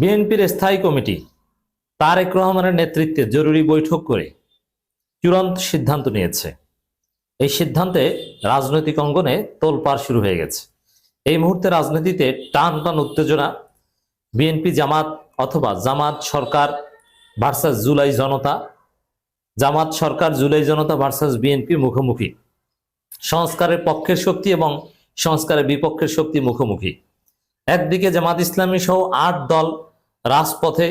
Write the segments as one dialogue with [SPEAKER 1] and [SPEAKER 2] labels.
[SPEAKER 1] বিএনপির স্থায়ী কমিটি তারেক রহমানের নেতৃত্বে জরুরি বৈঠক করে চূড়ান্ত সিদ্ধান্ত নিয়েছে। এই সিদ্ধান্তে রাজনৈতিক অঙ্গনে তোলপাড় শুরু হয়ে গেছে। এই মুহূর্তে রাজনীতিতে টান টান উত্তেজনা, বিএনপি জামাত অথবা জামাত সরকার ভার্সাস জুলাই জনতা, জামাত সরকার জুলাই জনতা ভার্সাস বিএনপি মুখোমুখি, সংস্কারের পক্ষের শক্তি এবং সংস্কারের বিপক্ষের শক্তি মুখোমুখি। একদিকে জামাত ইসলামী সহ আট দল রাজপথে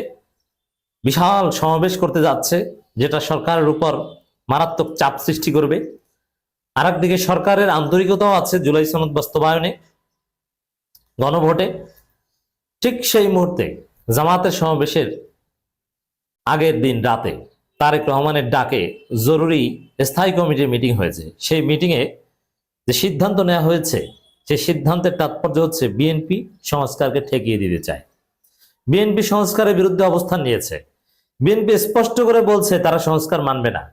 [SPEAKER 1] বিশাল সমাবেশ করতে যাচ্ছে, যেটা সরকারের উপর মারাত্মক চাপ সৃষ্টি করবে। আর একদিকে সরকারের আন্তরিকতাও আছে জুলাই সনদ বাস্তবায়নে, গণভোটে। ঠিক সেই মুহূর্তে জামাতের সমাবেশের আগের দিন রাতে তারেক রহমানের ডাকে জরুরি স্থায়ী কমিটির মিটিং হয়েছে। সেই মিটিংয়ে যে সিদ্ধান্ত নেওয়া হয়েছে সেই সিদ্ধান্তের তাৎপর্য হচ্ছে বিএনপি সংস্কারকে ঠেকিয়ে দিতে চায়। বিএনপি সংস্কারের বিরুদ্ধে অবস্থান নিয়েছে। বিএনপি স্পষ্ট করে বলছে তারা সংস্কার মানবে না।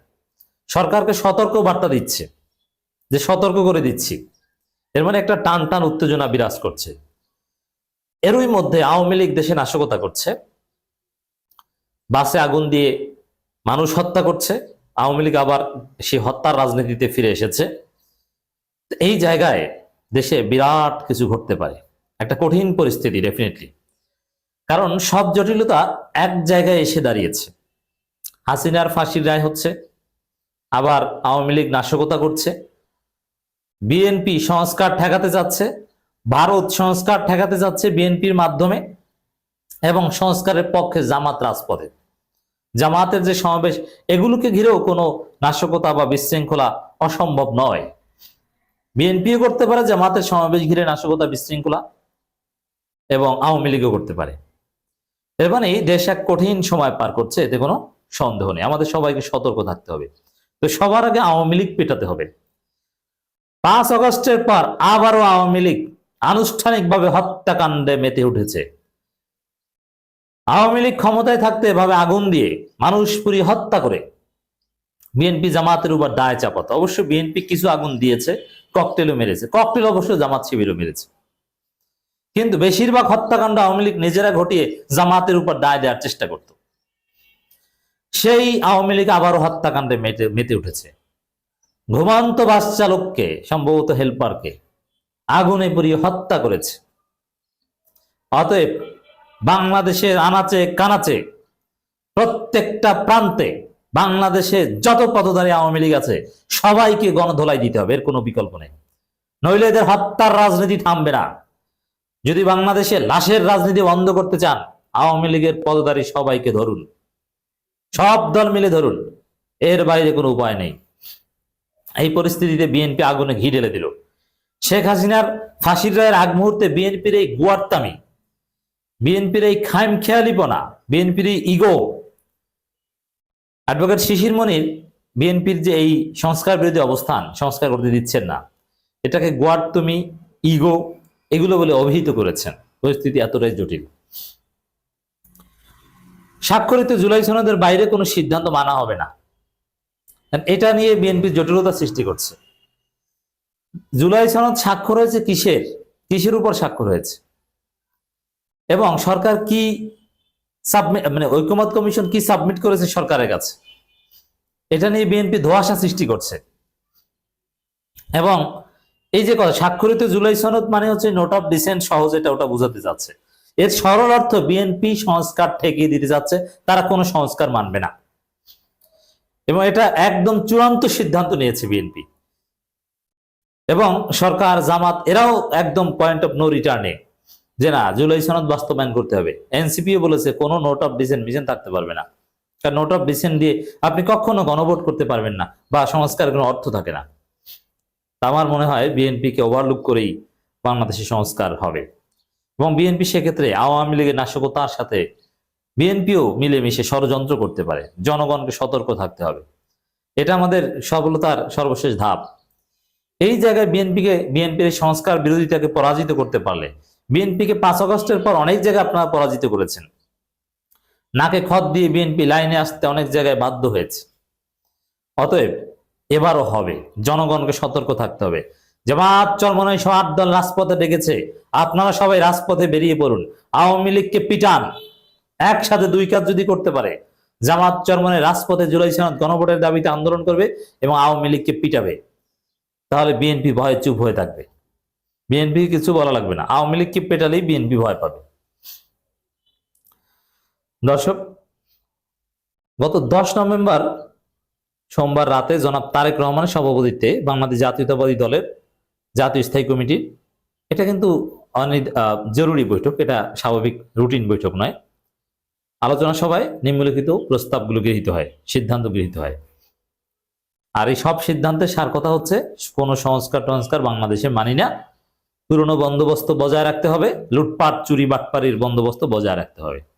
[SPEAKER 1] সরকারকে সতর্ক বার্তা দিচ্ছে, যে সতর্ক করে দিচ্ছি। এর মানে একটা টান টান উত্তেজনা বিরাজ করছে। এরই মধ্যে আওয়ামী লীগ দেশে নাশকতা করছে। বাসে আগুন দিয়ে মানুষ হত্যা করছে। আওয়ামী লীগ আবার সেই হত্যার রাজনীতিতে ফিরে এসেছে। এই জায়গায় দেশে বিরাট কিছু ঘটতে পারে। একটা কঠিন পরিস্থিতি ডেফিনেটলি কারণ সব জটিলতা এক জায়গায় এসে দাঁড়িয়েছে। হাসিনার ফাঁসির রায় হচ্ছে, আবার আওয়ামী লীগ নাশকতা করছে বিএনপি সংস্কার ঠেকাতে যাচ্ছে, ভারত সংস্কার ঠেকাতে যাচ্ছে বিএনপির মাধ্যমে, এবং সংস্কারের পক্ষে জামাত রাজপথে। জামাতের যে সমাবেশ, এগুলোকে ঘিরেও কোনো নাশকতা বা বিশৃঙ্খলা অসম্ভব নয়। বিএনপিও করতে পারে, জামাতের সমাবেশ ঘিরে নাশকতা বিশৃঙ্খলা এবং আওয়ামী লীগও করতে পারে। এর মানে দেশ এক কঠিন সময় পার করছে, এতে কোনো সন্দেহ নেই। আমাদের সবাইকে সতর্ক থাকতে হবে। তো সবার আগে আওয়ামী লীগ পেটাতে হবে। পাঁচ আগস্টের পর আবারও আওয়ামী লীগ আনুষ্ঠানিকভাবে হত্যাকাণ্ডে মেতে উঠেছে। আওয়ামী লীগ ক্ষমতায় থাকতে এভাবে আগুন দিয়ে মানুষ পুরি হত্যা করে বিএনপি জামাতের উপর দায় চাপাত। অবশ্য বিএনপি কিছু আগুন দিয়েছে ককটেলও মেরেছে। ককটেল অবশ্য জামাত শিবিরও মেরেছে। কিন্তু বেশিরভাগ হত্যাকাণ্ড আওয়ামী লীগ নিজেরা ঘটিয়ে জামাতের উপর দায় দেওয়ার চেষ্টা করত। সেই আওয়ামী লীগ আবারও হত্যাকাণ্ডে মেতে মেতে উঠেছে। ঘুমান্ত বাস চালককে, সম্ভবত হেল্পারকে, আগুনে পুড়িয়ে হত্যা করেছে। অতএব বাংলাদেশের আনাচে কানাচে প্রত্যেকটা প্রান্তে বাংলাদেশে যত পদধারী আওয়ামী লীগ আছে, সবাইকে গণধোলাই দিতে হবে, এর কোনো বিকল্প নেই। নইলে এদের হত্যার রাজনীতি থামবে না। যদি বাংলাদেশে লাশের রাজনীতি বন্ধ করতে চান, আওয়ামী লীগের পদধারী সবাইকে ধরুন। সব দল মিলে ধরুন। এর বাইরে কোনো উপায় নেই। এই পরিস্থিতিতে বিএনপি আগুনে ঘি ঢেলে দিল। শেখ হাসিনার ফাঁসির রায়ের আগ মুহূর্তে বিএনপির এই গুয়ারতামি বিএনপির এই খাইম খেয়ালিপনা বিএনপির এই ইগো অ্যাডভোকেট শিশির মনির, বিএনপির যে এই সংস্কার বিরোধী অবস্থান, সংস্কার করতে দিচ্ছেন না। এটাকে গোয়ারতমি ইগো, এগুলো বলে অভিহিত করেছেন। পরিস্থিতি এতটাই জটিল। স্বাক্ষরিত জুলাই সনদের বাইরে কোনো সিদ্ধান্ত মানা হবে না। এটা নিয়ে বিএনপি জটিলতা সৃষ্টি করছে। জুলাই সনদ স্বাক্ষর হয়েছে কিসের? কিসের উপর স্বাক্ষর হয়েছে? এবং সরকার কি সাবমিট মানে ঐক্যমত কমিশন কি সাবমিট করেছে সরকারের কাছে? এটা নিয়ে বিএনপি ধোয়াশা সৃষ্টি করছে। এবং এই যে কথা, স্বাক্ষরিত জুলাই সনদ মানে হচ্ছে নোট অফ ডিসেন্ট সহজ এটা ওটা বোঝাতে যাচ্ছে। এর সরল অর্থ বিএনপি সংস্কার ঠেকিয়ে দিতে যাচ্ছে, তারা কোনো সংস্কার মানবে না। এবং এটা একদম চূড়ান্ত সিদ্ধান্ত নিয়েছে বিএনপি। এবং সরকার, জামাত, এরাও একদম পয়েন্ট অফ নো রিটার্নে যে না, জুলাই সনদ বাস্তবায়ন করতে হবে। এনসিপিও বলেছে, কোনো নোট অফ ডিসেন্ট মিশন থাকতে পারবে না। কারণ নোট অফ ডিসেন্ট দিয়ে আপনি কখনো গণভোট করতে পারবেন না বা সংস্কারের কোনো অর্থ থাকে না। আমার মনে হয় বিএনপিকে ওভারলুক করেই বাংলাদেশে সংস্কার হবে। এবং বিএনপি সেক্ষেত্রে আওয়ামী লীগের নাশকতার সাথে বিএনপিও মিলেমিশে ষড়যন্ত্র করতে পারে। জনগণকে সতর্ক থাকতে হবে। এটা আমাদের সফলতার সর্বশেষ ধাপ। এই জায়গায় বিএনপিকে, বিএনপির সংস্কার বিরোধিতাকে পরাজিত করতে পারলে বিএনপিকে পাঁচ আগস্টের পর অনেক জায়গায় আপনারা পরাজিত করেছেন। নাকে খত দিয়ে বিএনপি লাইনে আসতে অনেক জায়গায় বাধ্য হয়েছে। অতএব এবারও হবে, জনগণকে সতর্ক থাকতে হবে। জামাত চরমনাই সহ আট দল রাজপথে ডেকেছে। আপনারা সবাই রাজপথে বেরিয়ে পড়ুন। আওয়ামী লীগকে পিটান। একসাথে দুই কাজ যদি করতে পারে, জামাত চরমনে রাজপথে জুলাই সনদ গণভোটের দাবিতে আন্দোলন করবে এবং আওয়ামী লীগকে পিটাবে। তাহলে বিএনপি ভয়ে চুপ হয়ে থাকবে। বিএনপি কিছু বলা লাগবে না। আওয়ামী লীগকে পেটালেই বিএনপি ভয় পাবে? দর্শক গত দশ নভেম্বর সোমবার রাতে জনাব তারেক রহমানের সভাপতিত্বে বাংলাদেশ জাতীয়তাবাদী দলের জাতীয় স্থায়ী কমিটির এটা কিন্তু আহ, জরুরি বৈঠক এটা স্বাভাবিক রুটিন বৈঠক নয়। আলোচনা সভায় নিম্নলিখিত প্রস্তাবগুলো গৃহীত হয় সিদ্ধান্ত গৃহীত হয়। আর এই সব সিদ্ধান্তের সার কথা হচ্ছে কোনো সংস্কার টংস্কার বাংলাদেশে মানি না। পুরনো বন্দোবস্ত বজায় রাখতে হবে লুটপাট চুরি বাটপারির বন্দোবস্ত বজায় রাখতে হবে।